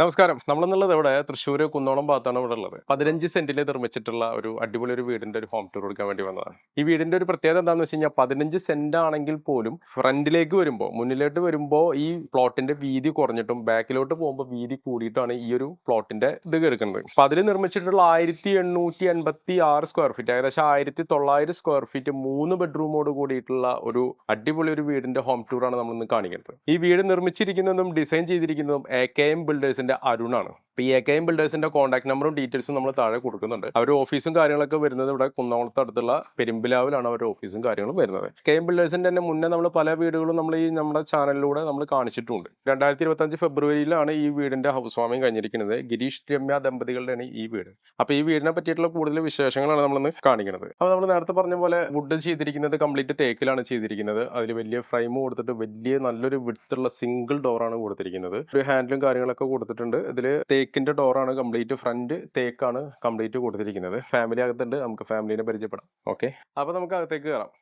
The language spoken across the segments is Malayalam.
നമസ്കാരം. നമ്മളെന്നുള്ളത് ഇവിടെ തൃശ്ശൂർ കുന്നോളം ഭാഗത്താണ് ഇവിടെ ഉള്ളത്. പതിനഞ്ച് സെന്റിൽ നിർമ്മിച്ചിട്ടുള്ള ഒരു അടിപൊളി ഒരു വീടിന്റെ ഒരു ഹോം ടൂർ കൊടുക്കാൻ വേണ്ടി വന്നതാണ്. ഈ വീടിന്റെ ഒരു പ്രത്യേകത എന്താണെന്ന് വെച്ച് കഴിഞ്ഞാൽ പതിനഞ്ച് സെന്റ് ആണെങ്കിൽ പോലും ഫ്രണ്ടിലേക്ക് വരുമ്പോൾ മുന്നിലോട്ട് വരുമ്പോൾ ഈ പ്ലോട്ടിന്റെ വീതി കുറഞ്ഞിട്ടും ബാക്കിലോട്ട് പോകുമ്പോൾ വീതി കൂടിയിട്ടാണ് ഈ ഒരു പ്ലോട്ടിന്റെ ഇത് എടുക്കുന്നത്. അപ്പൊ അതിൽ നിർമ്മിച്ചിട്ടുള്ള ആയിരത്തി എണ്ണൂറ്റി എൺപത്തി ആറ് സ്ക്വയർ ഫീറ്റ് ഏകദേശം ആയിരത്തി തൊള്ളായിരം സ്ക്വയർ ഫീറ്റ് മൂന്ന് ബെഡ്റൂമോട് കൂടിയിട്ടുള്ള ഒരു അടിപൊളി ഒരു വീടിന്റെ ഹോം ടൂർ ആണ് നമ്മൾ ഇന്ന് കാണിക്കുന്നത്. ഈ വീട് നിർമ്മിച്ചിരിക്കുന്നതും ഡിസൈൻ ചെയ്തിരിക്കുന്നതും എ കെ എം ബിൽഡേഴ്സിന്റെ അരുണാണ്. ഇപ്പൊ ഈ എ കെ എം ബിൽഡേഴ്സിന്റെ കോൺടാക്ട് നമ്പറും ഡീറ്റെയിൽസും നമ്മൾ താഴെ കൊടുക്കുന്നുണ്ട്. അവരുടെ ഓഫീസും കാര്യങ്ങളൊക്കെ വരുന്നത് ഇവിടെ കുന്നംകുളത്ത് അടുത്തുള്ള പെരുമ്പിലാവിലാണ് അവരുടെ ഓഫീസും കാര്യങ്ങളും വരുന്നത്. കെ എം ബിൽഡേഴ്സിന്റെ തന്നെ മുന്നേ നമ്മൾ പല വീടുകളും നമ്മൾ ഈ നമ്മുടെ ചാനലിലൂടെ നമ്മൾ കാണിച്ചിട്ടുണ്ട്. രണ്ടായിരത്തി ഇരുപത്തഞ്ച് ഫെബ്രുവരിയിലാണ് ഈ വീടിന്റെ ഹൗസ് വാമിംഗ് കഴിഞ്ഞിരിക്കുന്നത്. ഗിരീഷ് രമ്യ ദമ്പതികളുടെയാണ് ഈ വീട്. അപ്പോൾ ഈ വീടിനെ പറ്റിയിട്ടുള്ള കൂടുതൽ വിശേഷങ്ങളാണ് നമ്മളിന്ന് കാണിക്കുന്നത്. അപ്പോൾ നമ്മൾ നേരത്തെ പറഞ്ഞ പോലെ വുഡ് ചെയ്തിരിക്കുന്നത് കംപ്ലീറ്റ് തേക്കിലാണ് ചെയ്തിരിക്കുന്നത്. അതിൽ വലിയ ഫ്രെയിം കൊടുത്തിട്ട് വലിയ നല്ലൊരു വിടുത്തുള്ള സിംഗിൾ ഡോറാണ് കൊടുത്തിരിക്കുന്നത്. ഒരു ഹാൻഡിലും കാര്യങ്ങളൊക്കെ കൊടുത്തിട്ടുണ്ട്. ഇതിൽ തേക്കിന്റെ ഡോറാണ് കംപ്ലീറ്റ് ഫ്രണ്ട് തേക്കാണ് കംപ്ലീറ്റ് കൊടുത്തിരിക്കുന്നത്. ഫാമിലി അകത്തുണ്ട് നമുക്ക് ഫാമിലിനെ പരിചയപ്പെടാം. ഓക്കെ അപ്പൊ നമുക്ക് അകത്തേക്ക് കയറാം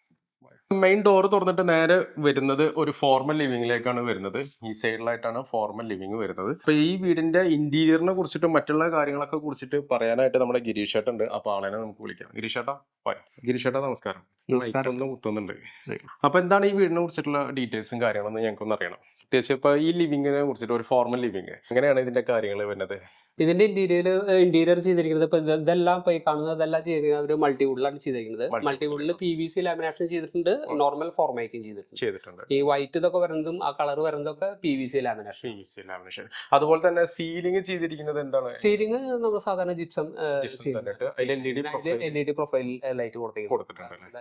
മെയിൻ ഡോർ തുറന്നിട്ട് നേരെ വരുന്നത് ഒരു ഫോർമൽ ലിവിങ്ങിലേക്കാണ് വരുന്നത്. ഈ സൈഡിലായിട്ടാണ് ഫോർമൽ ലിവിങ് വരുന്നത്. അപ്പൊ ഈ വീടിന്റെ ഇന്റീരിയറിനെ കുറിച്ചിട്ട് മറ്റുള്ള കാര്യങ്ങളൊക്കെ കുറിച്ചിട്ട് പറയാനായിട്ട് നമ്മുടെ ഗിരീഷ് ഉണ്ട്. അപ്പൊ ആളെ നമുക്ക് വിളിക്കാം. ഗിരീഷ് ചേട്ടാ ഗിരീഷ് ചേട്ടാ നമസ്കാരം. നമസ്കാരം. ഒന്ന് കുത്തുന്നുണ്ട് അപ്പൊ എന്താണ് ഈ വീടിനെ കുറിച്ചിട്ടുള്ള ഡീറ്റെയിൽസും കാര്യങ്ങളൊന്നും ഞങ്ങൾക്കൊന്ന് അറിയണം. പ്രത്യേകിച്ച് ഇപ്പൊ ഈ ലിവിങ്ങിനെ കുറിച്ചിട്ട് ഒരു ഫോർമൽ ലിവിങ് എങ്ങനെയാണ് ഇതിന്റെ കാര്യങ്ങൾ വരുന്നത്? ഇതിന്റെ ഇന്റീരിയർ ഇന്റീരിയർ ചെയ്തിരിക്കുന്നത് ഇപ്പൊ ഇത് ഇതെല്ലാം ഇപ്പൊ കാണുന്നത് കാണുന്നതെല്ലാം ചെയ്തിരിക്കുന്നത് ഒരു മൾട്ടിവുഡിലാണ് ചെയ്തിരിക്കുന്നത്. മൾട്ടി മൾട്ടിവുഡിൽ പി വി സി ലാമിനേഷൻ ചെയ്തിട്ടുണ്ട് നോർമൽ ഫോർമേക്കിംഗ് ചെയ്തിട്ടുണ്ട്. ചെയ്തിട്ടുണ്ട്. ഈ വൈറ്റ് ഇതൊക്കെ വരുന്നതും ആ കളർ വരുന്നതൊക്കെ P V C lamination PVC lamination. അതുപോലെ തന്നെ സീലിംഗ് ചെയ്തിരിക്കുന്നത് എന്താണ്? സീലിംഗ് നമ്മൾ സാധാരണ gypsum L E D profile light കൊടുത്തിട്ടുണ്ട്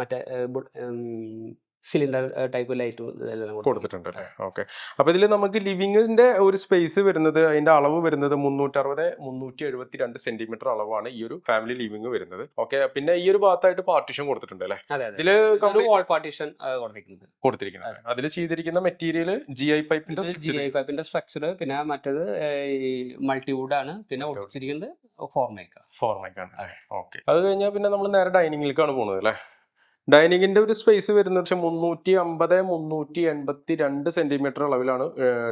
മറ്റേ സിലിണ്ടർ ടൈപ്പ് ലൈറ്റ് കൊടുത്തിട്ടുണ്ട്. അല്ലേ ഓക്കെ. അപ്പോൾ ഇതിൽ നമുക്ക് ലിവിങ്ങിന്റെ ഒരു സ്പേസ് വരുന്നത് അതിന്റെ അളവ് വരുന്നത് മുന്നൂറ്ററുപത് മുന്നൂറ്റി എഴുപത്തി രണ്ട് സെന്റിമീറ്റർ അളവാണ് ഈ ഒരു ഫാമിലി ലിവിങ് വരുന്നത്. ഓക്കെ. പിന്നെ ഈ ഒരു ഭാഗത്തായിട്ട് പാർട്ടീഷൻ കൊടുത്തിട്ടുണ്ട് അല്ലേ? ഇതിൽ വാൾ പാർട്ടീഷൻ കൊടുത്തിരിക്കുന്നത്. കൊടുത്തിരിക്കുന്നത്. അതിൽ ചെയ്തിരിക്കുന്ന മെറ്റീരിയൽ ജി ഐ പൈപ്പിന്റെ ജി ഐ പൈപ്പിന്റെ സ്ട്രക്ചർ പിന്നെ മറ്റേത് മൾട്ടിവുഡ് ആണ്. പിന്നെ. ഒട്ടിച്ചിരിക്കുന്നത് ഫോർമേക്ക ഫോർമേക്കാണ് ഓക്കെ. അത് കഴിഞ്ഞാൽ പിന്നെ നമ്മൾ നേരെ ഡൈനിങ്ങിലേക്കാണ് പോകുന്നത് അല്ലേ? ഡൈനിങ്ങിന്റെ ഒരു സ്പേസ് വരുന്നത് പക്ഷെ മുന്നൂറ്റി അമ്പത് മുന്നൂറ്റി എൺപത്തി രണ്ട് സെന്റിമീറ്റർ അളവിലാണ്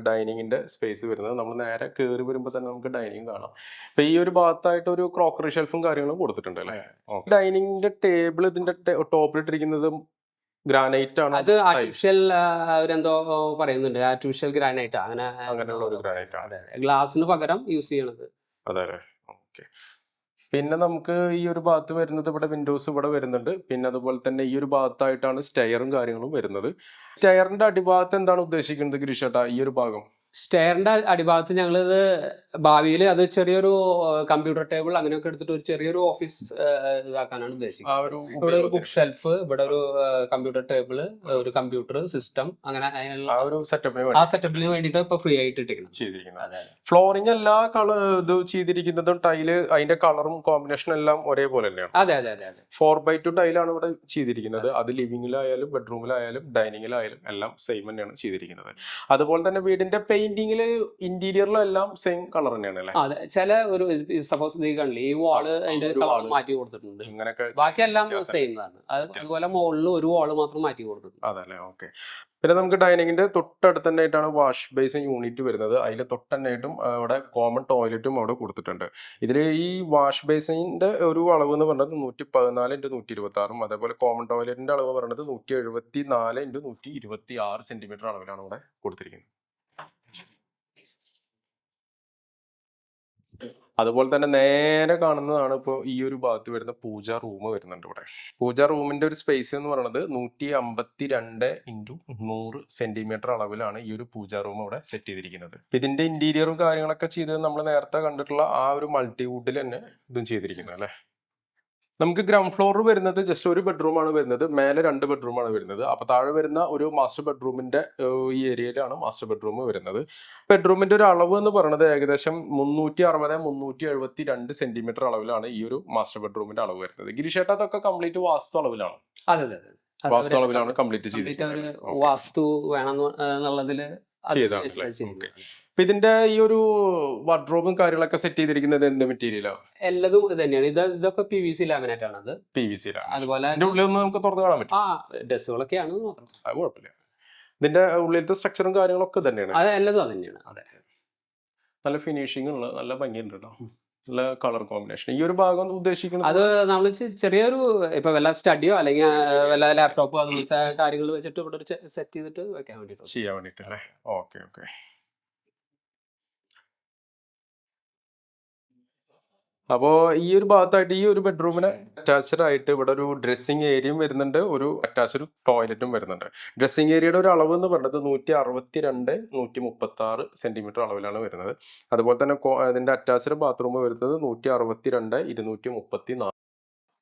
ഡൈനിങ്ങിന്റെ സ്പേസ് വരുന്നത്. നമ്മൾ നേരെ കയറി വരുമ്പോൾ തന്നെ നമുക്ക് ഡൈനിങ് കാണാം. അപ്പൊ ഈ ഒരു ഭാഗത്തായിട്ട് ഒരു ക്രോക്കറി ഷെൽഫും കാര്യങ്ങളും കൊടുത്തിട്ടുണ്ട് അല്ലേ? ഡൈനിങ്ങിന്റെ ടേബിൾ ഇതിന്റെ ടോപ്പിലിട്ടിരിക്കുന്നത് ഗ്രാനൈറ്റ് ആണ്? അത് ആർട്ടിഫിഷ്യൽ അവരെന്തോ പറയുന്നുണ്ട്. ആർട്ടിഫിഷ്യൽ ഗ്രാനൈറ്റ് അങ്ങനെ അങ്ങനെയുള്ള ഒരു ഗ്രാനൈറ്റ് ആണ് ഗ്ലാസിന് പകരം യൂസ് ചെയ്യണത്. അതെ അതെ. ഓക്കെ. പിന്നെ നമുക്ക് ഈ ഒരു ഭാഗത്ത് വരുന്നത് ഇവിടെ വിൻഡോസ് ഇവിടെ വരുന്നുണ്ട്. പിന്നെ അതുപോലെ തന്നെ ഈ ഒരു ഭാഗത്തായിട്ടാണ് സ്റ്റെയറും കാര്യങ്ങളും വരുന്നത്. സ്റ്റെയറിന്റെ അടിഭാഗത്ത് എന്താണ് ഉദ്ദേശിക്കുന്നത് ഗിരീഷേട്ടാ ഈ ഒരു ഭാഗം? സ്റ്റെയറിന്റെ അടിഭാഗത്ത് ഞങ്ങളിത് ഭാവിയിൽ അത് ചെറിയൊരു കമ്പ്യൂട്ടർ ടേബിൾ അങ്ങനെയൊക്കെ എടുത്തിട്ട് ഒരു ചെറിയൊരു ഓഫീസ് ഇതാക്കാനാണ് ഉദ്ദേശിക്കുന്നത്. ഇവിടെ ഒരു ബുക്ക് ഷെൽഫ് ഇവിടെ ഒരു കമ്പ്യൂട്ടർ ടേബിൾ ഒരു കമ്പ്യൂട്ടർ സിസ്റ്റം അങ്ങനെ ആ ഒരു സെറ്റപ്പിന് ആ സെറ്റപ്പിന് വേണ്ടിയിട്ട് ഇപ്പൊ ഫ്രീ ആയിട്ട് ഇട്ടിരിക്കണം ഫ്ലോറിംഗ് എല്ലാ കളർ ഇത് ചെയ്തിരിക്കുന്നതും ടൈൽ അതിന്റെ കളറും കോമ്പിനേഷനും എല്ലാം ഒരേപോലെ തന്നെയാണ്. അതെ അതെ അതെ അതെ. ഫോർ ബൈ ടു ടൈലാണ് ഇവിടെ ചെയ്തിരിക്കുന്നത്. അത് ലിവിംഗിലായാലും ബെഡ്റൂമിലായാലും ഡൈനിങ്ങിലായാലും എല്ലാം സെയിം തന്നെയാണ് ചെയ്തിരിക്കുന്നത്. അതുപോലെ തന്നെ വീടിന്റെ പെയിന്റിങ്ങിൽ ഇന്റീരിയറിലും എല്ലാം സെയിം കളർ തന്നെയാണ് അല്ലേ? അതെ. ചില ഒരു സപ്പോസ് നീ കണ്ടില്ലേ ഈ വാൾ അതിന്റെ കളർ മാറ്റി കൊടുത്തിട്ടുണ്ട്. ഇങ്ങനെയൊക്കെ ബാക്കിയെല്ലാം എല്ലാം സെയിം ആണ് അതുപോലെ മുകളിൽ ഒരു വാൾ മാത്രം മാറ്റി കൊടുത്തിട്ടുണ്ട്. അതല്ലേ ഓക്കെ പിന്നെ നമുക്ക് ഡൈനിങ്ങിന്റെ തൊട്ടടുത്ത് തന്നെ ആയിട്ടാണ് വാഷ് ബേസിൻ യൂണിറ്റ് വരുന്നത് അതിൽ തൊട്ടന്നായിട്ടും അവിടെ കോമൺ ടോയ്ലറ്റും അവിടെ കൊടുത്തിട്ടുണ്ട്. ഇതിൽ ഈ വാഷ് ബേസിന്റെ ഒരു അളവ് എന്ന് പറയുന്നത് നൂറ്റി പതിനാല് ഇന്റു നൂറ്റി ഇരുപത്തി ആറും അതേപോലെ കോമൺ ടോയ്ലറ്റിന്റെ അളവ് പറയുന്നത് നൂറ്റി എഴുപത്തി നാല് ഇന്റു നൂറ്റി ഇരുപത്തി ആറ് സെന്റിമീറ്റർ അളവിലാണ് ഇവിടെ കൊടുത്തിരിക്കുന്നത്. അതുപോലെ തന്നെ നേരെ കാണുന്നതാണ് ഇപ്പോൾ ഈ ഒരു ഭാഗത്ത് വരുന്ന പൂജ റൂം വരുന്നുണ്ട് ഇവിടെ. പൂജ റൂമിന്റെ ഒരു സ്പേസ് എന്ന് പറയുന്നത് നൂറ്റി അമ്പത്തി രണ്ട് ഇന്റു നൂറ് സെന്റിമീറ്റർ അളവിലാണ് ഈ ഒരു പൂജ റൂം ഇവിടെ സെറ്റ് ചെയ്തിരിക്കുന്നത്. ഇതിന്റെ ഇന്റീരിയറും കാര്യങ്ങളൊക്കെ ചെയ്തത് നമ്മൾ നേരത്തെ കണ്ടിട്ടുള്ള ആ ഒരു മൾട്ടിവുഡിൽ തന്നെ ഇതും ചെയ്തിരിക്കുന്നത് അല്ലേ? നമുക്ക് ഗ്രൗണ്ട് ഫ്ലോർ വരുന്നത് ജസ്റ്റ് ഒരു ബെഡ്റൂമാണ് വരുന്നത്. മേലെ രണ്ട് ബെഡ്റൂമാണ് വരുന്നത്. അപ്പൊ താഴെ വരുന്ന ഒരു മാസ്റ്റർ ബെഡ്റൂമിന്റെ ഈ ഏരിയയിലാണ് മാസ്റ്റർ ബെഡ്റൂം വരുന്നത്. ബെഡ്റൂമിന്റെ ഒരു അളവ് എന്ന് പറയുന്നത് ഏകദേശം മുന്നൂറ്റി അറുപത് മുന്നൂറ്റി എഴുപത്തി രണ്ട് സെന്റിമീറ്റർ അളവിലാണ് ഈ ഒരു മാസ്റ്റർ ബെഡ്റൂമിന്റെ അളവ് വരുന്നത്. ഗിരിഷേട്ട അതൊക്കെ കംപ്ലീറ്റ് വാസ്തു അളവിലാണ്? അതെ അതെ വാസ്തു അളവിലാണ് കംപ്ലീറ്റ് ചെയ്തത് വാസ്തു വേണം എന്നുള്ളതിൽ അത് അല്ലേ? അപ്പൊ ഇതിന്റെ ഈ ഒരു വാർഡ്രോബും കാര്യങ്ങളൊക്കെ സെറ്റ് ചെയ്തിരിക്കുന്നത് എന്ത് മെറ്റീരിയലോ എല്ലതും ഇത് തന്നെയാണ്. ഇത് ഇതൊക്കെ പി വി സി ലാമിനേറ്റ് ആണ് അത്. പി വി സി അതുപോലെ നമുക്ക് തുറന്നു കാണാൻ പറ്റും ആ ഡ്രസ്സുകളൊക്കെയാണ് മാത്രം. അത് കുഴപ്പമില്ല. ഇതിന്റെ ഉള്ളിലത്തെ സ്ട്രക്ചറും കാര്യങ്ങളൊക്കെ തന്നെയാണ്. അത് എല്ലതും അത് തന്നെയാണ്. അതെ. നല്ല ഫിനിഷിംഗ് ഉള്ള നല്ല ഭംഗിയുണ്ട് കേട്ടോ നല്ല കളർ കോമ്പിനേഷൻ ഈ ഒരു ഭാഗം ഉദ്ദേശിക്കുന്നത് അത് നമ്മൾ ചെറിയൊരു ഇപ്പൊ വല്ല സ്റ്റഡിയോ അല്ലെങ്കിൽ വല്ല ലാപ്ടോപ്പോ അങ്ങനത്തെ കാര്യങ്ങൾ വെച്ചിട്ട് ഇവിടെ ഒരു സെറ്റ് ചെയ്തിട്ട് വെക്കാൻ വേണ്ടിട്ട് ചെയ്യാൻ വേണ്ടിട്ടല്ലേ ഓക്കെ ഓക്കെ. അപ്പോൾ ഈ ഒരു ഭാഗത്തായിട്ട് ഈ ഒരു ബെഡ്റൂമിന് അറ്റാച്ച്ഡ് ആയിട്ട് ഇവിടെ ഒരു ഡ്രസ്സിങ് ഏരിയയും വരുന്നുണ്ട്. ഒരു അറ്റാച്ച്ഡ് ടോയ്ലറ്റും വരുന്നുണ്ട്. ഡ്രസ്സിങ് ഏരിയയുടെ ഒരു അളവ് എന്ന് പറയുന്നത് നൂറ്റി അറുപത്തി രണ്ട് നൂറ്റി മുപ്പത്തി ആറ് സെന്റിമീറ്റർ അളവിലാണ് വരുന്നത്. അതുപോലെ തന്നെ അതിന്റെ അറ്റാച്ച്ഡ് ബാത്റൂം വരുന്നത് നൂറ്റി അറുപത്തി രണ്ട് ഇരുന്നൂറ്റി മുപ്പത്തി നാല്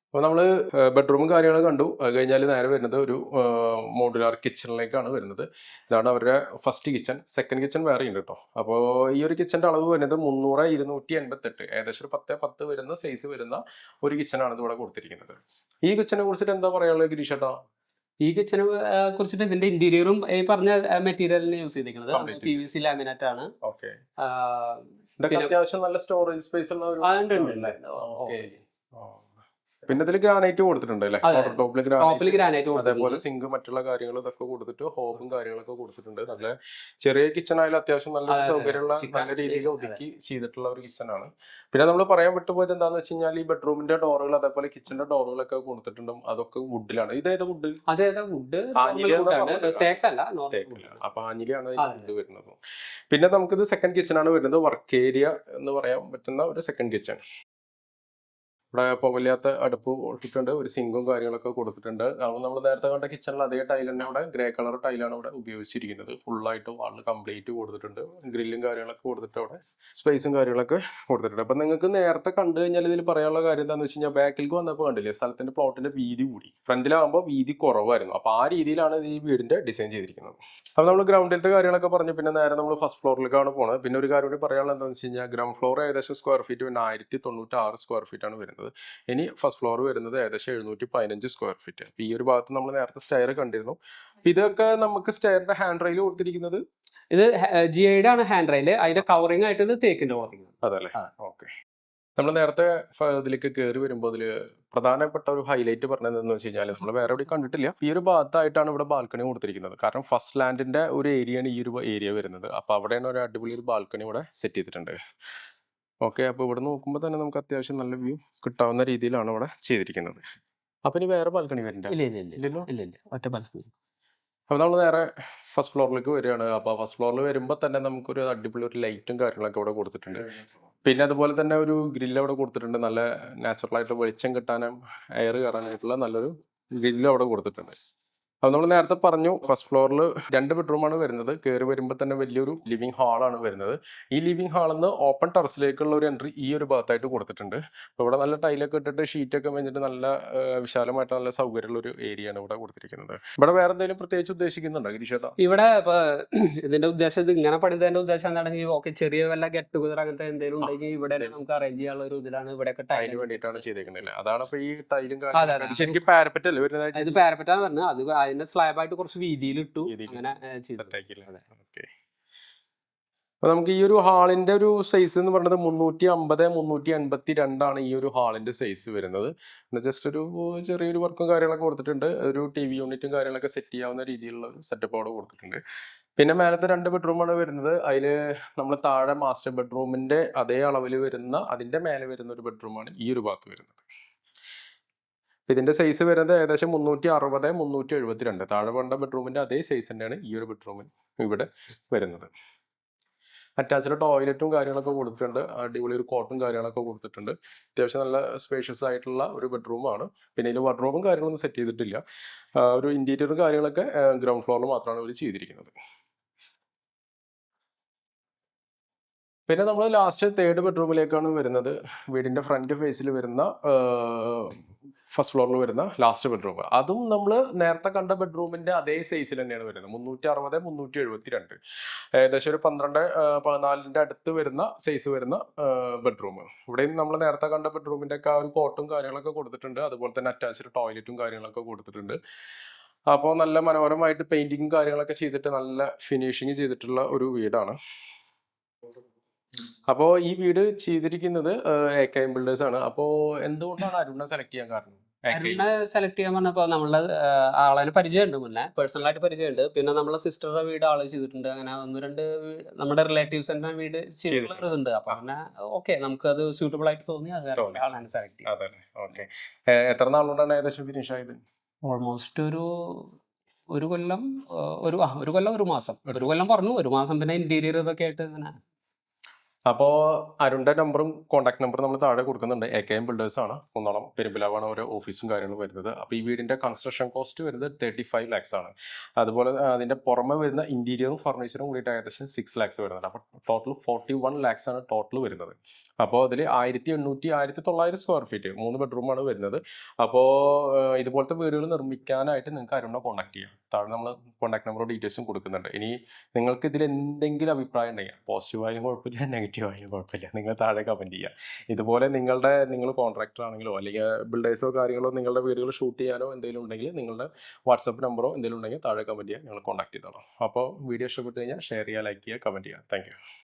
അപ്പോൾ നമ്മൾ ബെഡ്റൂമും കാര്യങ്ങളും കണ്ടു. അത് കഴിഞ്ഞാൽ നേരെ വരുന്നത് ഒരു മോഡുലാർ കിച്ചണിലേക്കാണ് വരുന്നത്. ഇതാണ് അവരുടെ ഫസ്റ്റ് കിച്ചൺ സെക്കൻഡ് കിച്ചൺ വേറെ ഉണ്ട് കേട്ടോ അപ്പോൾ ഈ ഒരു കിച്ചന്റെ അളവ് വരുന്നത് മുന്നൂറ് ഇരുന്നൂറ്റി എൺപത്തെട്ട്. ഏകദേശം ഒരു പത്ത് പത്ത് വരുന്ന സൈസ് വരുന്ന ഒരു കിച്ചണാണ് ഇത് ഇവിടെ കൊടുത്തിരിക്കുന്നത്. ഈ കിച്ചനെ കുറിച്ചിട്ട് എന്താ പറയാനുള്ളത് ഗിരീഷേട്ടാ ഈ കിച്ചനെ കുറിച്ചിട്ട് ഇതിന്റെ ഇന്റീരിയറും ഈ പറഞ്ഞ മെറ്റീരിയലിന് യൂസ് ചെയ്തിരിക്കുന്നത്. പി വി സി ലാമിനേറ്റ് ആണ്. അത്യാവശ്യം നല്ല സ്റ്റോറേജ് സ്പേസ് ഉള്ള പിന്നെ ഇതിൽ ഗ്രാനൈറ്റ് കൊടുത്തിട്ടുണ്ട് അല്ലേ. ടോപ്പിൽ ഗ്രാനൈറ്റ് അതേപോലെ സിങ്ക് മറ്റുള്ള കാര്യങ്ങളും ഇതൊക്കെ കൊടുത്തിട്ട് ഹോബും കാര്യങ്ങളൊക്കെ കൊടുത്തിട്ടുണ്ട്. നല്ല ചെറിയ കിച്ചൺ ആയാലും അത്യാവശ്യം നല്ല. സൗകര്യമുള്ള നല്ല രീതിയിൽ. ഒതുക്കി ചെയ്തിട്ടുള്ള ഒരു കിച്ചൺ ആണ്. പിന്നെ നമ്മൾ പറയാൻ വിട്ടുപോയത് എന്താന്ന് വെച്ച് കഴിഞ്ഞാൽ ഈ ബെഡ്റൂമിന്റെ ഡോറുകൾ അതേപോലെ കിച്ചന്റെ ഡോറുകളൊക്കെ കൊടുത്തിട്ടുണ്ട് അതൊക്കെ വുഡിലാണ് ഇതേത് വുഡ് അതേതാ വുഡ് തേക്കല്ല അപ്പൊ ആഞ്ഞിലിയാണ് വുഡ് വരുന്നത്. പിന്നെ നമുക്കിത് സെക്കൻഡ് കിച്ചൺ ആണ് വരുന്നത്. വർക്ക് ഏരിയ എന്ന് പറയാൻ പറ്റുന്ന ഒരു സെക്കൻഡ് കിച്ചൺ ഇവിടെ പുകയില്ലാത്ത അടുപ്പ് കൊടുത്തിട്ടുണ്ട് ഒരു സിങ്കും കാര്യങ്ങളൊക്കെ കൊടുത്തിട്ടുണ്ട്. അപ്പോൾ നമ്മൾ നേരത്തെ കണ്ട കിച്ചണിൽ അതേ ടൈൽ തന്നെ അവിടെ ഗ്രേ കളർ ടൈലാണ് ഇവിടെ ഉപയോഗിച്ചിരിക്കുന്നത്. ഫുള്ളായിട്ട് വാൾ കംപ്ലീറ്റ് കൊടുത്തിട്ടുണ്ട്. ഗ്രില്ലും കാര്യങ്ങളൊക്കെ കൊടുത്തിട്ട് അവിടെ. സ്പേസും കാര്യങ്ങളൊക്കെ കൊടുത്തിട്ടുണ്ട്. അപ്പം നിങ്ങൾക്ക് നേരത്തെ കണ്ടു കഴിഞ്ഞാൽ ഇതിൽ പറയാനുള്ള കാര്യം എന്താണെന്ന് വെച്ച് കഴിഞ്ഞാൽ ബാക്കിലേക്ക് വന്നപ്പോൾ കണ്ടില്ലേ സ്ഥലത്തിന്റെ പ്ലോട്ടിന്റെ വീതി കൂടി. ഫ്രണ്ടിലാകുമ്പോൾ വീതി കുറവായിരുന്നു. അപ്പോൾ ആ രീതിയിലാണ് ഈ വീടിന്റെ ഡിസൈൻ ചെയ്തിരിക്കുന്നത്. അപ്പോൾ നമ്മൾ ഗ്രൗണ്ടിലത്തെ കാര്യങ്ങളൊക്കെ പറഞ്ഞു പിന്നെ നേരെ നമ്മൾ ഫസ്റ്റ് ഫ്ലോറിലേക്കാണ് പോകുന്നത് പിന്നെ ഒരു കാര്യം കൂടി പറയാനുള്ളത് എന്താണെന്ന് വെച്ച് കഴിഞ്ഞാൽ ഗ്രൗണ്ട് ഫ്ലോർ ഏകദേശം സ്ക്വയർ ഫീറ്റ് പിന്നെ ആയിരത്തി തൊണ്ണൂറ്റി ആറ് സ്ക്വയർ ഫീറ്റ് ആണ് വരുന്നത്. ഇനി ഫസ്റ്റ് ഫ്ലോർ വരുന്നത് ഏകദേശം എഴുന്നൂറ്റി പതിനഞ്ച് സ്ക്വയർ ഫീറ്റ്. അപ്പോൾ ഈ ഒരു ഭാഗത്ത് നമ്മൾ നേരത്തെ സ്റ്റെയർ കണ്ടിരുന്നു. അപ്പൊ ഇതൊക്കെ നമുക്ക് സ്റ്റെയറിന്റെ ഹാൻഡ് റെയിൽ കൊടുത്തിരിക്കുന്നത്? ഇത് ജി ഐയുടെ ആണ് ഹാൻഡ് റൈൽ അതിന്റെ കവറിംഗ് ആയിട്ട് ഇത് തേക്കിന്റെ കൊടുത്തിരിക്കുന്നത് അതല്ലേ. ഓക്കെ. നമ്മൾ നേരത്തെ ഇതിലേക്ക് കയറി വരുമ്പോൾ അതിൽ പ്രധാനപ്പെട്ട ഒരു ഹൈലൈറ്റ് പറഞ്ഞത് എന്താണെന്ന് വെച്ച് കഴിഞ്ഞാൽ നമ്മൾ വേറെ എവിടെയും കണ്ടിട്ടില്ല. ഈ ഒരു ഭാഗത്തായിട്ടാണ് ഇവിടെ ബാൽക്കണി കൊടുത്തിരിക്കുന്നത്. കാരണം ഫസ്റ്റ് ലാൻഡിന്റെ ഒരു ഏരിയയാണ് ഈ ഒരു ഏരിയ വരുന്നത്. അപ്പോൾ അവിടെയാണ് ഒരു അടിപൊളി ഒരു ബാൽക്കണി ഇവിടെ സെറ്റ് ചെയ്തിട്ടുണ്ട്. ഓക്കെ അപ്പോൾ ഇവിടെ നോക്കുമ്പോൾ തന്നെ നമുക്ക് അത്യാവശ്യം നല്ല വ്യൂ കിട്ടാവുന്ന രീതിയിലാണ് ഇവിടെ ചെയ്തിരിക്കുന്നത്. അപ്പം ഇനി വേറെ ബാൽക്കണി വരണ്ട. ഇല്ല ഇല്ല ഇല്ല ഇല്ലല്ലോ? ഇല്ല ഇല്ല. ഒറ്റ ബാൽക്കണി അപ്പോൾ നമ്മൾ നേരെ ഫസ്റ്റ് ഫ്ലോറിലേക്ക് വരികയാണ്. അപ്പോൾ ഫസ്റ്റ് ഫ്ലോറിൽ വരുമ്പോൾ തന്നെ നമുക്കൊരു അടിപൊളി ഒരു ലൈറ്റും കാര്യങ്ങളൊക്കെ ഇവിടെ കൊടുത്തിട്ടുണ്ട്. പിന്നെ അതുപോലെ തന്നെ ഒരു ഗ്രില്ല് അവിടെ കൊടുത്തിട്ടുണ്ട്. നല്ല നാച്ചുറൽ ആയിട്ട് വെളിച്ചം കിട്ടാനും എയർ കയറാനായിട്ടുള്ള നല്ലൊരു ഗ്രില്ല് അവിടെ കൊടുത്തിട്ടുണ്ട്. അപ്പോൾ നമ്മൾ നേരത്തെ പറഞ്ഞു ഫസ്റ്റ് ഫ്ലോറിൽ രണ്ട് ബെഡ്റൂമാണ് വരുന്നത്. കയറി വരുമ്പോൾ തന്നെ വലിയൊരു ലിവിംഗ് ഹാളാണ് വരുന്നത്. ഈ ലിവിംഗ് ഹാളിൽ നിന്ന് ഓപ്പൺ ടെറസിലേക്കുള്ള ഒരു എൻട്രി ഈ ഒരു ഭാഗത്തായിട്ട് കൊടുത്തിട്ടുണ്ട്. അപ്പോൾ ഇവിടെ നല്ല ടൈലൊക്കെ ഇട്ടിട്ട് ഷീറ്റൊക്കെ വെച്ചിട്ട് നല്ല വിശാലമായിട്ട് നല്ല സൗകര്യമുള്ള ഒരു ഏരിയ ആണ് ഇവിടെ കൊടുത്തിരിക്കുന്നത്. ഇവിടെ വേറെ എന്തെങ്കിലും പ്രത്യേകിച്ച് ഉദ്ദേശിക്കുന്നുണ്ടോ ഗിരീഷേട്ടാ? ഇവിടെ ഇപ്പൊ ഇതിന്റെ ഉദ്ദേശം ഇത് ഇങ്ങനെ പണിതതിന്റെ ഉദ്ദേശം എന്താണെങ്കിൽ ഓക്കെ ചെറിയ വല്ല ഗെറ്റ് ടുഗദർ അങ്ങനത്തെ എന്തെങ്കിലും ഉണ്ടെങ്കിൽ ഇവിടെ നമുക്ക് അറേഞ്ച് ചെയ്യാനുള്ള ഒരു ഇതിലാണ് ഇവിടെയൊക്കെ ടൈലിന് വേണ്ടിട്ടാണ് വേണ്ടിയിട്ടാണ് ചെയ്തേക്കുന്നത് അതാണ് ഇപ്പൊ ഈ ടൈലും ശരിക്കും പാരപ്പറ്റ് അല്ലേ വരുന്നതായിട്ട് ഇത് പാരപ്പറ്റാന്ന് പറഞ്ഞത് അത് അതിന്റെ സ്ലാബായിട്ട് കുറച്ച് വീതിയിൽ ഇട്ടു അങ്ങനെ ചെയ്തു. അപ്പൊ നമുക്ക് ഈ ഒരു ഹാളിന്റെ ഒരു സൈസ് എന്ന് പറയുന്നത് മുന്നൂറ്റി അമ്പത് മുന്നൂറ്റി എൺപത്തി രണ്ടാണ് ഈ ഒരു ഹാളിന്റെ സൈസ് വരുന്നത്. ജസ്റ്റ് ഒരു ചെറിയൊരു വർക്കും കാര്യങ്ങളൊക്കെ കൊടുത്തിട്ടുണ്ട്. ഒരു ടി വി യൂണിറ്റും കാര്യങ്ങളൊക്കെ സെറ്റ് ചെയ്യാവുന്ന രീതിയിലുള്ള ഒരു സെറ്റപ്പ് അവിടെ കൊടുത്തിട്ടുണ്ട്. പിന്നെ മേലത്തെ രണ്ട് ബെഡ്റൂമാണ് വരുന്നത്. അതിൽ നമ്മൾ താഴെ മാസ്റ്റർ ബെഡ്റൂമിന്റെ അതേ അളവിൽ വരുന്ന അതിന്റെ മേലെ വരുന്ന ഒരു ബെഡ്റൂമാണ് ഈ ഒരു ഭാഗത്ത് വരുന്നത്. ഇതിന്റെ സൈസ് വരുന്നത് ഏകദേശം മുന്നൂറ്റി അറുപത് മുന്നൂറ്റി എഴുപത്തി രണ്ട് താഴെ വേണ്ട ബെഡ്റൂമിന്റെ അതേ സൈസ് തന്നെയാണ് ഈ ഒരു ബെഡ്റൂമിൽ ഇവിടെ വരുന്നത്. അറ്റാച്ച്ഡ് ടോയ്ലറ്റും കാര്യങ്ങളൊക്കെ കൊടുത്തിട്ടുണ്ട്. അടിപൊളി ഒരു കോട്ടും കാര്യങ്ങളൊക്കെ കൊടുത്തിട്ടുണ്ട്. അത്യാവശ്യം നല്ല സ്പേഷ്യസ് ആയിട്ടുള്ള ഒരു ബെഡ്റൂമാണ് പിന്നെ ഇതിൽ വാർഡ്രോബും കാര്യങ്ങളൊന്നും സെറ്റ് ചെയ്തിട്ടില്ല. ഒരു ഇന്റീരിയറും കാര്യങ്ങളൊക്കെ ഗ്രൗണ്ട് ഫ്ലോറിൽ മാത്രമാണ് ഇവർ ചെയ്തിരിക്കുന്നത്. പിന്നെ നമ്മൾ ലാസ്റ്റ് തേർഡ് ബെഡ്റൂമിലേക്കാണ് വരുന്നത്. വീടിന്റെ ഫ്രണ്ട് ഫേസിൽ വരുന്ന ഫസ്റ്റ് ഫ്ലോറിൽ വരുന്ന ലാസ്റ്റ് ബെഡ്റൂം അതും നമ്മൾ നേരത്തെ കണ്ട ബെഡ്റൂമിന്റെ അതേ സൈസിൽ തന്നെയാണ് വരുന്നത്. മുന്നൂറ്റി അറുപത് മുന്നൂറ്റി എഴുപത്തി രണ്ട് ഏകദേശം ഒരു പന്ത്രണ്ട് പതിനാലിന്റെ അടുത്ത് വരുന്ന സൈസ് വരുന്ന ബെഡ്റൂം ഇവിടെയും നമ്മൾ നേരത്തെ കണ്ട ബെഡ്റൂമിന്റെ ഒക്കെ ഒരു കോട്ടും കാര്യങ്ങളൊക്കെ കൊടുത്തിട്ടുണ്ട്. അതുപോലെ തന്നെ അറ്റാച്ച്ഡ് ടോയ്ലറ്റും കാര്യങ്ങളൊക്കെ കൊടുത്തിട്ടുണ്ട്. അപ്പോൾ നല്ല മനോഹരമായിട്ട് പെയിന്റിങ്ങും കാര്യങ്ങളൊക്കെ ചെയ്തിട്ട് നല്ല ഫിനിഷിങ് ചെയ്തിട്ടുള്ള ഒരു വീടാണ്. അപ്പോൾ ഈ വീട് ചെയ്തിരിക്കുന്നത് എ കെ എം ബിൽഡേഴ്സ് ആണ്. അപ്പോ എന്തുകൊണ്ടാണ് അരുണ സെലക്ട് ചെയ്യാൻ കാരണം? അരുണ സെലക്ട് ചെയ്യാൻ പറഞ്ഞപ്പോ നമ്മളെ ആളെ പരിചയമുണ്ട് മുന്നേ. പേഴ്സണലായിട്ട് പരിചയമുണ്ട്. പിന്നെ നമ്മളെ സിസ്റ്ററുടെ വീട് ആൾ ചെയ്തിട്ടുണ്ട്. അങ്ങനെ ഒന്ന് രണ്ട് നമ്മുടെ റിലേറ്റീവ്സ് റിലേറ്റീവ്സിന്റെ വീട് ചെയ്തിട്ടുള്ളത് അപ്പൊ അങ്ങനെ ഓക്കെ നമുക്ക് അത് സ്യൂട്ടബിൾ ആയിട്ട് തോന്നി. അത്. ആളാണ് സെലക്ട് എത്ര നാളുകൊണ്ടാണ് ഏകദേശം ഫിനിഷ് ആയത്? ഓൾമോസ്റ്റ് ഒരു ഒരു കൊല്ലം ഒരു ഒരു കൊല്ലം ഒരു മാസം. ഒരു കൊല്ലം പറഞ്ഞു. ഒരു മാസം പിന്നെ ഇന്റീരിയർ ഇതൊക്കെ ആയിട്ട് അങ്ങനെ അപ്പോൾ അരുണിന്റെ നമ്പറും കോൺടാക്ട് നമ്പറും നമ്മൾ താഴെ കൊടുക്കുന്നുണ്ട്. എ കെ എം ബിൽഡേഴ്സ് ആണ്. ഒന്നോളം പെരുമ്പിലാവാണ് ഓരോ ഓഫീസും കാര്യങ്ങളും വരുന്നത്. അപ്പോൾ ഈ വീടിന്റെ കൺസ്ട്രക്ഷൻ കോസ്റ്റ് വരുന്നത് തേർട്ടി ഫൈവ് ലാക്സ് ആണ്. അതുപോലെ അതിന്റെ പുറമെ വരുന്ന ഇന്റീരിയറും ഫർണിച്ചറും കൂടിയിട്ട് ഏകദേശം സിക്സ് ലാക്സ് വരുന്നുണ്ട്. അപ്പോൾ ടോട്ടൽ ഫോർട്ടി വൺ ലാക്സ് ആണ് ടോട്ടൽ വരുന്നത്. അപ്പോൾ അതിൽ ആയിരത്തി എണ്ണൂറ്റി ആയിരത്തി തൊള്ളായിരം സ്ക്വയർ ഫീറ്റ് മൂന്ന് ബെഡ്റൂമാണ് വരുന്നത് അപ്പോൾ ഇതുപോലത്തെ വീടുകൾ നിർമ്മിക്കാനായിട്ട് നിങ്ങൾക്ക് അരുണ കോൺടാക്ട് ചെയ്യാം താഴെ നമ്മൾ കോൺടാക്ട് നമ്പറും ഡീറ്റെയിൽസും കൊടുക്കുന്നുണ്ട്. ഇനി നിങ്ങൾക്ക് ഇതിൽ എന്തെങ്കിലും അഭിപ്രായം ഉണ്ടെങ്കിൽ പോസിറ്റീവ് ആയാലും കുഴപ്പമില്ല നെഗറ്റീവ് ആയാലും കുഴപ്പമില്ല നിങ്ങൾ താഴെ കമന്റ് ചെയ്യുക ഇതുപോലെ നിങ്ങളുടെ നിങ്ങൾ കോൺട്രാക്ടർ ആണെങ്കിലോ അല്ലെങ്കിൽ ബിൽഡേഴ്സോ കാര്യങ്ങളോ നിങ്ങളുടെ വീടുകൾ ഷൂട്ട് ചെയ്യാനോ എന്തെങ്കിലും ഉണ്ടെങ്കിൽ നിങ്ങളുടെ വാട്സപ്പ് നമ്പറോ എന്തെങ്കിലും ഉണ്ടെങ്കിൽ താഴെ കമന്റ് ചെയ്യുക ഞങ്ങൾ കോൺടാക്ട് ചെയ്തോളാം. അപ്പോൾ വീഡിയോ ഇഷ്ടപ്പെട്ട് കഴിഞ്ഞാൽ ഷെയർ ചെയ്യുക ലൈക്ക് ചെയ്യുക കമന്റ് ചെയ്യുക. താങ്ക്